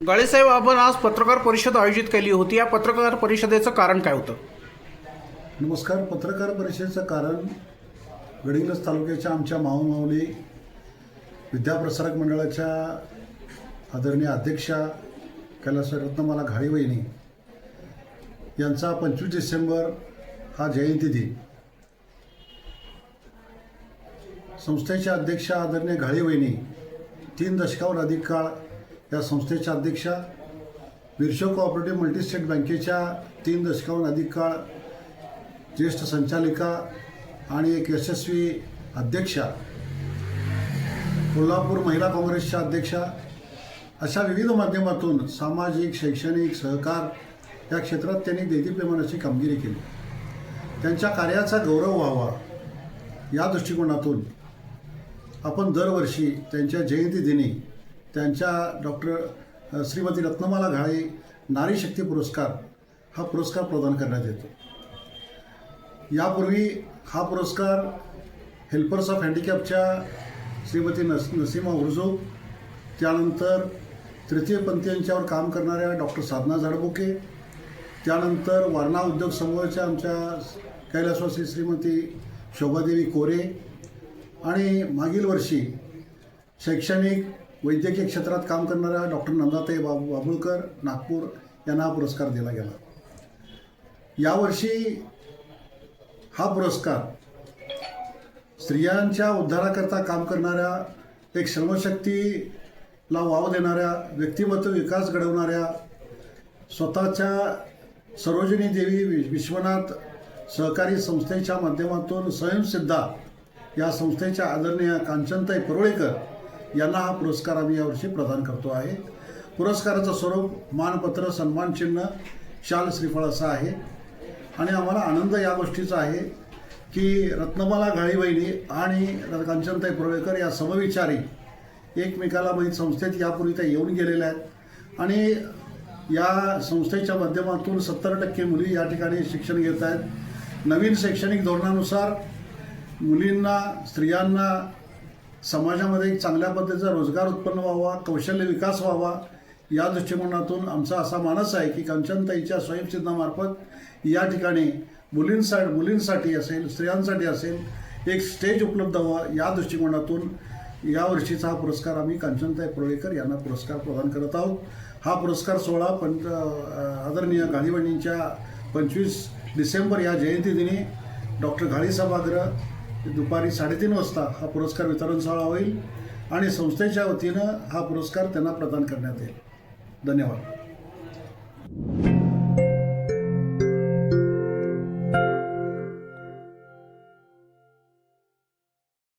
गाळेसाहेब आपण आज पत्रकार परिषद आयोजित केली होती. या पत्रकार परिषदेचं कारण काय होतं? नमस्कार. पत्रकार परिषदेचं कारण गडिंग्लज तालुक्याच्या आमच्या माऊमाऊली विद्याप्रसारक मंडळाच्या आदरणीय अध्यक्षा कैलास रत्नमाला घाळीवहिनी यांचा पंचवीस डिसेंबर हा जयंती दिन संस्थेच्या अध्यक्षा आदरणीय घाळीवहिनी तीन दशकाहून अधिक काळ या संस्थेच्या अध्यक्षा विरशो कोऑपरेटिव्ह मल्टीस्टेट बँकेच्या तीन दशकाहून अधिक काळ ज्येष्ठ संचालिका आणि एक यशस्वी अध्यक्षा कोल्हापूर महिला काँग्रेसच्या अध्यक्षा अशा विविध माध्यमातून सामाजिक शैक्षणिक सहकार या क्षेत्रात त्यांनी देदीप्रेमानाची कामगिरी केली. त्यांच्या कार्याचा गौरव व्हावा या दृष्टिकोनातून आपण दरवर्षी त्यांच्या जयंतीदिनी त्यांच्या डॉक्टर श्रीमती रत्नमाला घाळे नारी शक्ती पुरस्कार हा पुरस्कार प्रदान करण्यात येतो. यापूर्वी हा पुरस्कार हेल्पर्स ऑफ हँडिकॅपच्या श्रीमती नस नसीमा उर्जो त्यानंतर तृतीयपंथीयांच्यावर काम करणाऱ्या डॉक्टर साधना झाडबुके त्यानंतर वारणा उद्योग समूहाच्या आमच्या कैलासवासी श्रीमती शोभादेवी कोरे आणि मागील वर्षी शैक्षणिक वैद्यकीय क्षेत्रात काम करणाऱ्या डॉक्टर नंदाताई बाबू बाबुळकर नागपूर यांना हा पुरस्कार दिला गेला. यावर्षी हा पुरस्कार स्त्रियांच्या उद्धाराकरता काम करणाऱ्या एक श्रमशक्तीला वाव देणाऱ्या व्यक्तिमत्व विकास घडवणाऱ्या स्वतःच्या सरोजिनी देवी विश्वनाथ सहकारी संस्थेच्या माध्यमातून स्वयंसिद्धा या संस्थेच्या आदरणीय कांचनताई परुळेकर यांना हा पुरस्कार आम्ही यावर्षी प्रदान करतो आहे. पुरस्काराचं स्वरूप मानपत्र सन्मानचिन्ह शाल श्रीफळ असं आहे. आणि आम्हाला आनंद या गोष्टीचा आहे की रत्नमाला घाळीबहिणी आणि कांचनताई परुळेकर या समविचारी एकमेकाला माहीत संस्थेत यापूर्वी त्या येऊन गेलेल्या आहेत. आणि या संस्थेच्या माध्यमातून सत्तर टक्के मुली या ठिकाणी शिक्षण घेत आहेत. नवीन शैक्षणिक धोरणानुसार मुलींना स्त्रियांना समाजामध्ये एक चांगल्या पद्धतीचा रोजगार उत्पन्न व्हावा कौशल्य विकास व्हावा या दृष्टिकोनातून आमचा असा मानस आहे की कंचनताईच्या स्वयंसिद्धामार्फत या ठिकाणी मुलींसाठी मुलींसाठी असेल स्त्रियांसाठी असेल एक स्टेज उपलब्ध व्हावा या दृष्टिकोनातून यावर्षीचा हा पुरस्कार आम्ही कांचनताई परुळेकर यांना पुरस्कार प्रदान करत आहोत. हा पुरस्कार सोहळा पंच आदरणीय गाडीवाणींच्या पंचवीस डिसेंबर या जयंतीदिनी डॉक्टर घाळी सभागृह दुपारी साडेतीन वाजता हा पुरस्कार वितरण सोहळा होईल आणि संस्थेच्या वतीनं हा पुरस्कार त्यांना प्रदान करण्यात येईल. धन्यवाद.